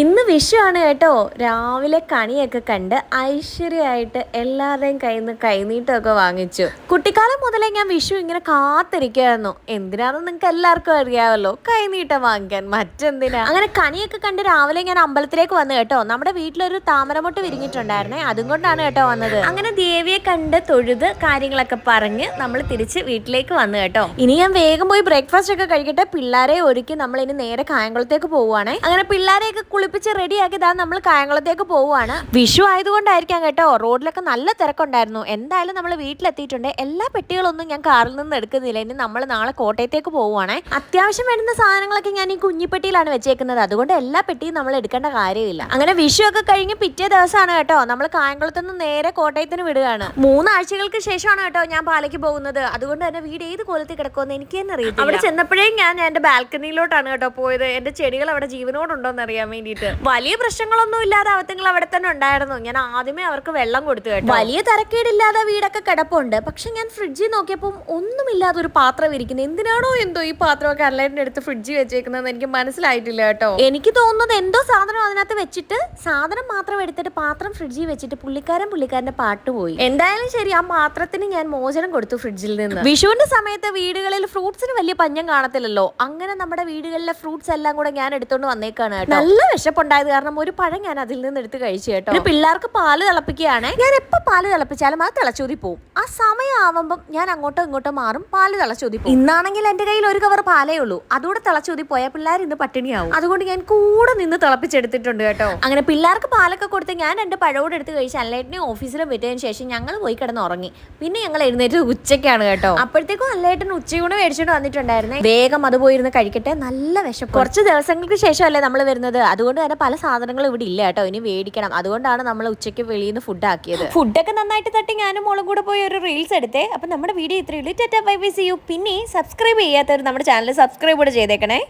ഇന്ന് വിഷുവാണ് കേട്ടോ. രാവിലെ കണിയൊക്കെ കണ്ട് ഐശ്വര്യമായിട്ട് എല്ലാവരുടെയും കയ്യിൽ നിന്ന് കൈനീട്ടമൊക്കെ വാങ്ങിച്ചു. കുട്ടിക്കാലം മുതലേ ഞാൻ വിഷു ഇങ്ങനെ കാത്തിരിക്കുകയായിരുന്നു എന്തിനാണെന്ന് നിങ്ങൾക്ക് എല്ലാവർക്കും അറിയാമല്ലോ. കൈനീട്ടം വാങ്ങിക്കാൻ. മറ്റെന്തിനാ? അങ്ങനെ കണിയൊക്കെ കണ്ട് രാവിലെ ഞാൻ അമ്പലത്തിലേക്ക് വന്നു കേട്ടോ. നമ്മുടെ വീട്ടിലൊരു താമരമൊട്ട് വിരിഞ്ഞിട്ടുണ്ടായിരുന്നേ. അതും കൊണ്ടാണ് കേട്ടോ വന്നത്. അങ്ങനെ ദേവിയെ കണ്ട് തൊഴുത് കാര്യങ്ങളൊക്കെ പറഞ്ഞ് നമ്മൾ തിരിച്ച് വീട്ടിലേക്ക് വന്നു കേട്ടോ. ഇനി ഞാൻ വേഗം പോയി ബ്രേക്ക്ഫാസ്റ്റ് ഒക്കെ കഴിക്കട്ടെ. പിള്ളേരെ ഒരുക്കി നമ്മൾ ഇനി നേരെ കായംകുളത്തേക്ക് പോവുകയാണെ അങ്ങനെ പിള്ളേരെയൊക്കെ കുളിപ്പിച്ച് റെഡിയാക്കി ഇതാ നമ്മൾ കായംകുളത്തേക്ക് പോവുകയാണ്. വിഷു ആയതുകൊണ്ടായിരിക്കാം കേട്ടോ. റോഡിലൊക്കെ നല്ല തിരക്കുണ്ടായിരുന്നു. എന്തായാലും നമ്മൾ വീട്ടിലെത്തിയിട്ടുണ്ട്. എല്ലാ പെട്ടികളൊന്നും ഞാൻ കാറിൽ നിന്ന് എടുക്കുന്നില്ല. ഇനി നമ്മൾ നാളെ കോട്ടയത്തേക്ക് പോവുകയാണേ. അത്യാവശ്യം വേണ്ടുന്ന സാധനങ്ങളൊക്കെ ഞാൻ ഈ കുഞ്ഞിപ്പെട്ടിയിലാണ് വെച്ചേക്കുന്നത്. അതുകൊണ്ട് എല്ലാ പെട്ടിയും നമ്മൾ എടുക്കേണ്ട കാര്യമില്ല. അങ്ങനെ വിഷു ഒക്കെ കഴിഞ്ഞ് പിറ്റേ ദിവസമാണ് കേട്ടോ. നമ്മൾ കായംകുളത്ത് നിന്ന് നേരെ കോട്ടയത്തിന് വിടുകയാണ്. മൂന്നാഴ്ചകൾക്ക് ശേഷമാണ് കേട്ടോ ഞാൻ പാലയ്ക്ക് പോകുന്നത്. അതുകൊണ്ട് തന്നെ വീട് ഏത് കോലത്തിൽ കിടക്കുമെന്ന് എനിക്ക് തന്നെ അറിയാം അവിടെ ചെന്നപ്പോഴേ ഞാൻ എന്റെ ബാൽക്കണിയിലോട്ടാണ് കേട്ടോ പോയത്. എന്റെ ചെടികൾ അവിടെ ജീവനോടുണ്ടോ എന്ന് അറിയാൻ വേണ്ടിയിട്ട് വലിയ പ്രശ്നങ്ങളൊന്നും ഇല്ലാതെ അവത്തങ്ങൾ അവിടെ തന്നെ ഉണ്ടായിരുന്നു. ഞാൻ ആദ്യമേ അവർക്ക് വെള്ളം കൊടുത്തു കേട്ടോ. വലിയ തരക്കേടില്ലാതെ വീടൊക്കെ കിടപ്പുണ്ട്. പക്ഷെ ഞാൻ ഫ്രിഡ്ജിൽ നോക്കിയപ്പോൾ ഒന്നുമില്ലാതെ ഒരു പാത്രം ഇരിക്കുന്നത് എന്തിനാണോ എന്തോ ഈ പാത്രമൊക്കെ അല്ലേന്റെ അടുത്ത് ഫ്രിഡ്ജിൽ വെച്ചേക്കുന്നതെന്ന് എനിക്ക് മനസ്സിലായിട്ടില്ല കേട്ടോ. എനിക്ക് തോന്നുന്നത് എന്തോ സാധനം അതിനകത്ത് വെച്ചിട്ട് സാധനം മാത്രം എടുത്തിട്ട് പാത്രം ഫ്രിഡ്ജിൽ വെച്ചിട്ട് പുള്ളിക്കാരൻ പുള്ളിക്കാരന്റെ പാട്ട് പോയി. എന്തായാലും ശരി ആ പാത്രത്തിന് ഞാൻ മോചനം കൊടുത്തു ഫ്രിഡ്ജിൽ നിന്ന്. വിഷുവിന്റെ സമയത്ത് വീടുകളിൽ ഫ്രൂട്ട്സിന് വലിയ പഞ്ഞം കാണത്തില്ലല്ലോ. അങ്ങനെ നമ്മുടെ വീടുകളിലെ ഫ്രൂട്ട്സ് എല്ലാം കൂടെ ഞാൻ എടുത്തോണ്ട് വന്നേക്കാണ് കേട്ടോ. നല്ല വിശപ്പുണ്ടായത് കാരണം ഒരു പഴം ഞാൻ അതിൽ നിന്ന് എടുത്ത് കഴിച്ചു കേട്ടോ. പിള്ളേർക്ക് പാൽ തിളപ്പിക്കുകയാണ്. ഞാൻ എപ്പോ പാൽ തിളപ്പിച്ചാലും അത് തിളച്ചൂതി പോവും. ആ സമയം ആവുമ്പം ഞാൻ അങ്ങോട്ടോ ഇങ്ങോട്ടോ മാറും പാൽ തിളച്ചൂതി പോകും ഇന്നാണെങ്കിൽ എന്റെ കയ്യിൽ ഒരു കവർ പാലേ ഉള്ളൂ. അതുകൂടെ തിളച്ചൂതി പോയാൽ പിള്ളേർ ഇന്ന് പട്ടിണിയാവും. അതുകൊണ്ട് ഞാൻ കൂടെ നിന്ന് തിളപ്പിച്ചെടുത്തിട്ടുണ്ട് കേട്ടോ. അങ്ങനെ പിള്ളേർക്ക് പാലൊക്കെ കൊടുത്ത് ഞാൻ രണ്ട് പഴവോട് എടുത്ത് കഴിച്ച് അല്ലേട്ടിനെ ഓഫീസിലും വിട്ടതിന് ശേഷം ഞങ്ങൾ പോയി കിടന്ന് ഉറങ്ങി. പിന്നെ ഞങ്ങൾ എഴുന്നേറ്റ് ഉച്ചയ്ക്കാണ് കേട്ടോ. അപ്പോഴത്തേക്കും അല്ലേട്ടൻ ഉച്ചയൂണ് മേടിച്ചോണ്ട് വന്നിട്ടുണ്ടായിരുന്നേ. വേഗം അത് പോയിരുന്ന് കഴിക്കട്ടെ. നല്ല വിശപ്പ്. കുറച്ച് ദിവസങ്ങൾക്ക് ശേഷമല്ലേ നമ്മൾ വരുന്നത്. അതുകൊണ്ട് തന്നെ പല സാധനങ്ങളും ഇവിടെ ഇല്ല കേട്ടോ. ഇനി മേടിക്കണം അതുകൊണ്ടാണ് നമ്മൾ ഉച്ചയ്ക്ക് വെളിയിൽ നിന്ന് ഫുഡ് ആക്കിയത് ഫുഡൊക്കെ നന്നായിട്ട് തട്ടി ഞാനും മോളും കൂടെ പോയി ഒരു റീൽസ് എടുത്തേ. അപ്പൊ നമ്മുടെ വീഡിയോ ഇത്രയുള്ളൂ ടെറ്റ ബൈ ബൈ സി യു. പിന്നെ സബ്സ്ക്രൈബ് ചെയ്യാത്തവർ നമ്മുടെ ചാനൽ സബ്സ്ക്രൈബ് കൂടെ ചെയ്തേക്കണേ.